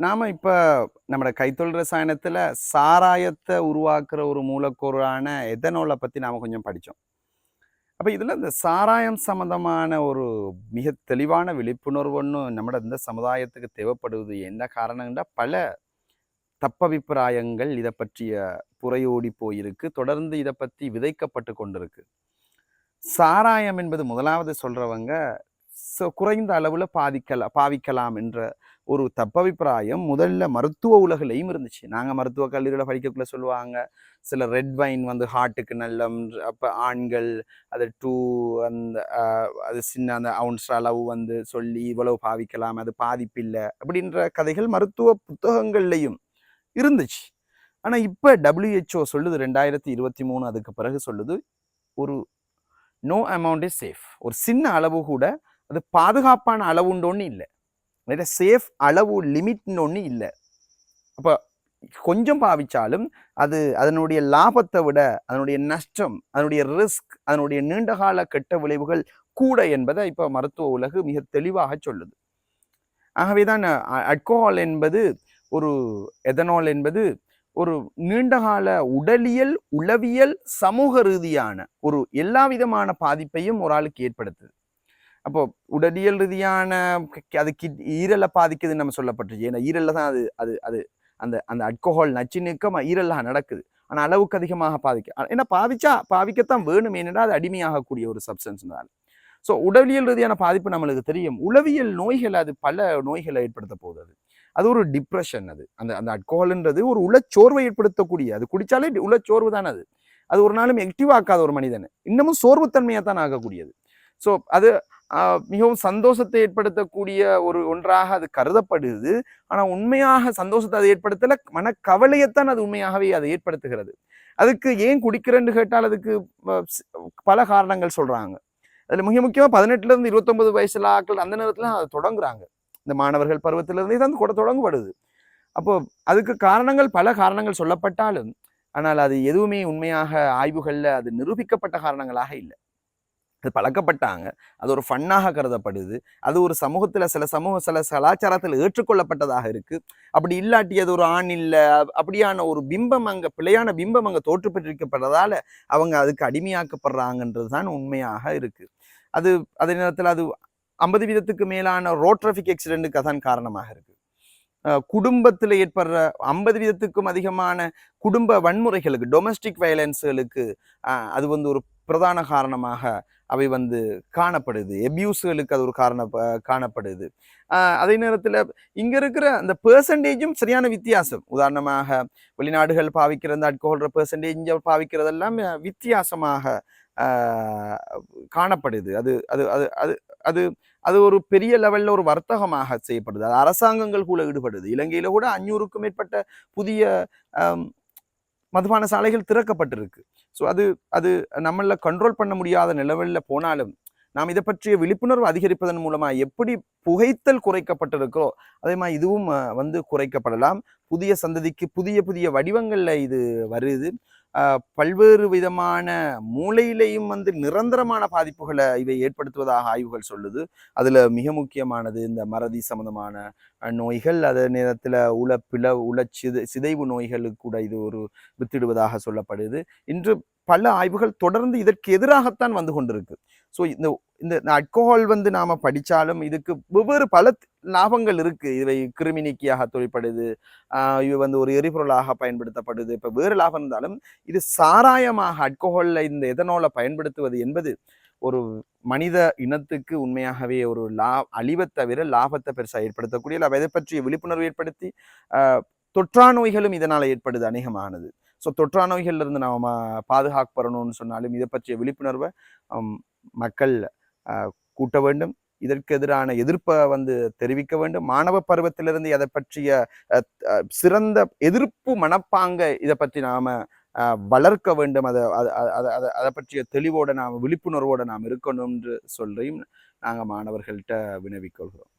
நாம் இப்போ நம்ம கைத்தொழில் ரசாயனத்தில் சாராயத்தை உருவாக்குற ஒரு மூலக்கூறான எதனோலை பற்றி நாம் கொஞ்சம் படித்தோம் அப்போ இதில் இந்த சாராயம் சம்மந்தமான ஒரு மிக தெளிவான விழிப்புணர்வு ஒன்று நம்மளோட இந்த சமுதாயத்துக்கு தேவைப்படுவது என்ன காரணம்னா பல தப்பபிப்பிராயங்கள் இதை பற்றிய புறையோடி போயிருக்கு. தொடர்ந்து இதை பற்றி விதைக்கப்பட்டு கொண்டிருக்கு. சாராயம் என்பது முதலாவது சொல்கிறவங்க ச- குறைந்த அளவில் பாதிக்கலாம் பாவிக்கலாம் என்ற ஒரு தப்பபிப்பிராயம் முதல்ல மருத்துவ உலகிலையும் இருந்துச்சு. நாங்கள் மருத்துவ கல்லூரியில் படிக்கக்குள்ள சொல்லுவாங்க சில ரெட் வைன் வந்து ஹார்ட்டுக்கு நல்லம் அப்போ ஆண்கள் அது டூ அந்த அது சின்ன அந்த அவுன்ஸ் அளவு வந்து சொல்லி இவ்வளவு பாவிக்கலாம் அது பாதிப்பில்லை அப்படின்ற கதைகள் மருத்துவ புத்தகங்கள்லையும் இருந்துச்சு. ஆனால் இப்போ டபிள்யூஹெச்ஓ சொல்லுது ரெண்டாயிரத்தி இருபத்தி மூணு அதுக்கு பிறகு சொல்லுது ஒரு நோ அமௌண்ட் இஸ் சேஃப் ஒரு சின்ன அளவு கூட அது பாதுகாப்பான அளவுண்டோன்னு இல்லை. நிறைய சேஃப் அளவு லிமிட்னு ஒன்று இல்லை. அப்போ கொஞ்சம் பாவிச்சாலும் அது அதனுடைய லாபத்தை விட அதனுடைய நஷ்டம் அதனுடைய ரிஸ்க் அதனுடைய நீண்டகால கெட்ட விளைவுகள் கூட என்பதை இப்போ மருத்துவ உலகு மிக தெளிவாக சொல்லுது. ஆகவே தான் அல்கோஹால் என்பது ஒரு எதனால் என்பது ஒரு நீண்டகால உடலியல் உளவியல் சமூக ரீதியான ஒரு எல்லா விதமான பாதிப்பையும் ஒரு ஆளுக்கு ஏற்படுத்துது. அப்போ உடலியல் ரீதியான க- அது கிட் ஈரலை பாதிக்குதுன்னு நம்ம சொல்லப்பட்டுச்சு ஏன்னா ஈரலில் தான் அது அது அது அந்த அந்த அல்கோஹால் நச்சுநீக்கம் ஈரலாக நடக்குது. ஆனால் அளவுக்கு அதிகமாக பாதிக்க ஏன்னா பாதிச்சா பாவிக்கத்தான் வேணும். ஏனென்றால் அது அடிமையாகக்கூடிய ஒரு சப்ஸ்டன்ஸ்னால ஸோ உடலியல் ரீதியான பாதிப்பு நம்மளுக்கு தெரியும். உளவியல் நோய்கள் அது பல நோய்களை ஏற்படுத்த போகுது அது. அது ஒரு டிப்ரெஷன் அது. அந்த அந்த அல்கோஹால்ன்றது ஒரு உளச்சோர்வை ஏற்படுத்தக்கூடிய அது குடித்தாலே உளச்சோர்வு தான் அது. அது ஒரு நாளும் ஆக்காத ஒரு மனிதன். இன்னமும் சோர்வுத்தன்மையாக தான் ஆகக்கூடியது. ஸோ அது மிகவும் சந்தோஷத்தை ஏற்படுத்தக்கூடிய ஒரு ஒன்றாக அது கருதப்படுது. ஆனால் உண்மையாக சந்தோஷத்தை அது ஏற்படுத்தல மனக்கவலையைத்தான் அது உண்மையாகவே அதை ஏற்படுத்துகிறது. அதுக்கு ஏன் குடிக்கிறேன்னு கேட்டால் அதுக்கு பல காரணங்கள் சொல்றாங்க. அதில் மிக முக்கியமாக பதினெட்டுலேருந்து இருபத்தொம்பது வயசுல ஆட்கள் அந்த நேரத்தில் அதை தொடங்குறாங்க. இந்த மாணவர்கள் பருவத்திலிருந்தே தான் கூட தொடங்கப்படுது. அப்போ அதுக்கு காரணங்கள் பல காரணங்கள் சொல்லப்பட்டாலும் ஆனால் அது எதுவுமே உண்மையாக ஆய்வுகளில் அது நிரூபிக்கப்பட்ட காரணங்களாக இல்லை. அது பழக்கப்பட்டாங்க. அது ஒரு ஃபன்னாக கருதப்படுது. அது ஒரு சமூகத்தில் சில சமூக சில கலாச்சாரத்தில் ஏற்றுக்கொள்ளப்பட்டதாக இருக்குது அப்படி இல்லாட்டி அது ஒரு ஆண் இல்லை அப்படியான ஒரு பிம்பம் அங்கே பிழையான பிம்பம் அங்கே தோற்றுப்பட்டிருக்கப்பட்டதால் அவங்க அதுக்கு அடிமையாக்கப்படுறாங்கன்றது தான் உண்மையாக இருக்குது அது அதே நேரத்தில் அது ஐம்பது வீதத்துக்கு மேலான ரோட் டிராஃபிக் ஆக்சிடென்ட்டுக்கு அதான் காரணமாக இருக்குது குடும்பத்தில் ஏற்படுற ஐம்பது வீதத்துக்கும் அதிகமான குடும்ப வன்முறைகளுக்கு டொமஸ்டிக் வயலன்ஸுகளுக்கு அது வந்து ஒரு பிரதான காரணமாக அவை வந்து காணப்படுது. எபியூஸ்களுக்கு அது ஒரு காரண காணப்படுது. அதே நேரத்தில் இங்கே இருக்கிற அந்த பெர்சன்டேஜும் சரியான வித்தியாசம். உதாரணமாக வெளிநாடுகள் பாவிக்கிற அந்த அல்கோஹோல்ற பெர்சன்டேஜ் பாவிக்கிறதெல்லாம் வித்தியாசமாக காணப்படுது. அது அது அது அது அது அது ஒரு பெரிய லெவலில் ஒரு வர்த்தகமாக செய்யப்படுது. அது அரசாங்கங்கள் கூட ஈடுபடுது. இலங்கையில் கூட அஞ்சூறுக்கும் மேற்பட்ட புதிய மதுபான சாலைகள் திறக்கப்பட்டிருக்கு. ஸோ அது அது நம்மள கண்ட்ரோல் பண்ண முடியாத நிலவல்ல போனாலும் நாம் இதை பற்றிய விழிப்புணர்வு அதிகரிப்பதன் மூலமாக எப்படி புகைத்தல் குறைக்கப்பட்டிருக்கோ அதே மாதிரி இதுவும் வந்து குறைக்கப்படலாம். புதிய சந்ததிக்கு புதிய புதிய வடிவங்களில் இது வருது. பல்வேறு விதமான மூளையிலையும் வந்து நிரந்தரமான பாதிப்புகளை இவை ஏற்படுத்துவதாக ஆய்வுகள் சொல்லுது. அதில் மிக முக்கியமானது இந்த மறதி சம்பந்தமான நோய்கள் அதே நேரத்தில் உள பிள உளச்சிதை சிதைவு நோய்களுக்கு கூட இது ஒரு வித்திடுவதாக சொல்லப்படுது. இன்று பல ஆய்வுகள் தொடர்ந்து இதற்கு எதிராகத்தான் வந்து கொண்டிருக்கு. ஸோ இந்த இந்த அல்கோஹால் வந்து நாம படித்தாலும் இதுக்கு வெவ்வேறு பல லாபங்கள் இருக்கு. இவை கிருமி நீக்கியாக தொழிற்படுது இவை வந்து ஒரு எரிபொருளாக பயன்படுத்தப்படுது. இப்போ வேறு லாபம் இருந்தாலும் இது சாராயமாக அல்கோஹாலில் இந்த எதனோலை பயன்படுத்துவது என்பது ஒரு மனித இனத்துக்கு உண்மையாகவே ஒரு லா அழிவை தவிர லாபத்தை பெருசாக ஏற்படுத்தக்கூடிய அதை பற்றிய விழிப்புணர்வு ஏற்படுத்தி தொற்றா நோய்களும் இதனால் ஏற்படுது அநேகமானது. ஸோ தொற்றா நோய்கள்ல இருந்து நாம பாதுகாக்கப்படணும்னு சொன்னாலும் இதை பற்றிய விழிப்புணர்வை மக்கள் கூட்ட வேண்டும். இதற்கு எதிரான எதிர்ப்பை வந்து தெரிவிக்க வேண்டும். மாணவ பருவத்திலிருந்து அதை பற்றிய சிறந்த எதிர்ப்பு மனப்பாங்க இதை பற்றி நாம் வளர்க்க வேண்டும். அதை அதை அதை அதை அதை பற்றிய தெளிவோட நாம் விழிப்புணர்வோடு நாம் இருக்கணும் என்று சொல்றையும் நாங்கள் மாணவர்கள்ட்ட வினவிக்கொள்கிறோம்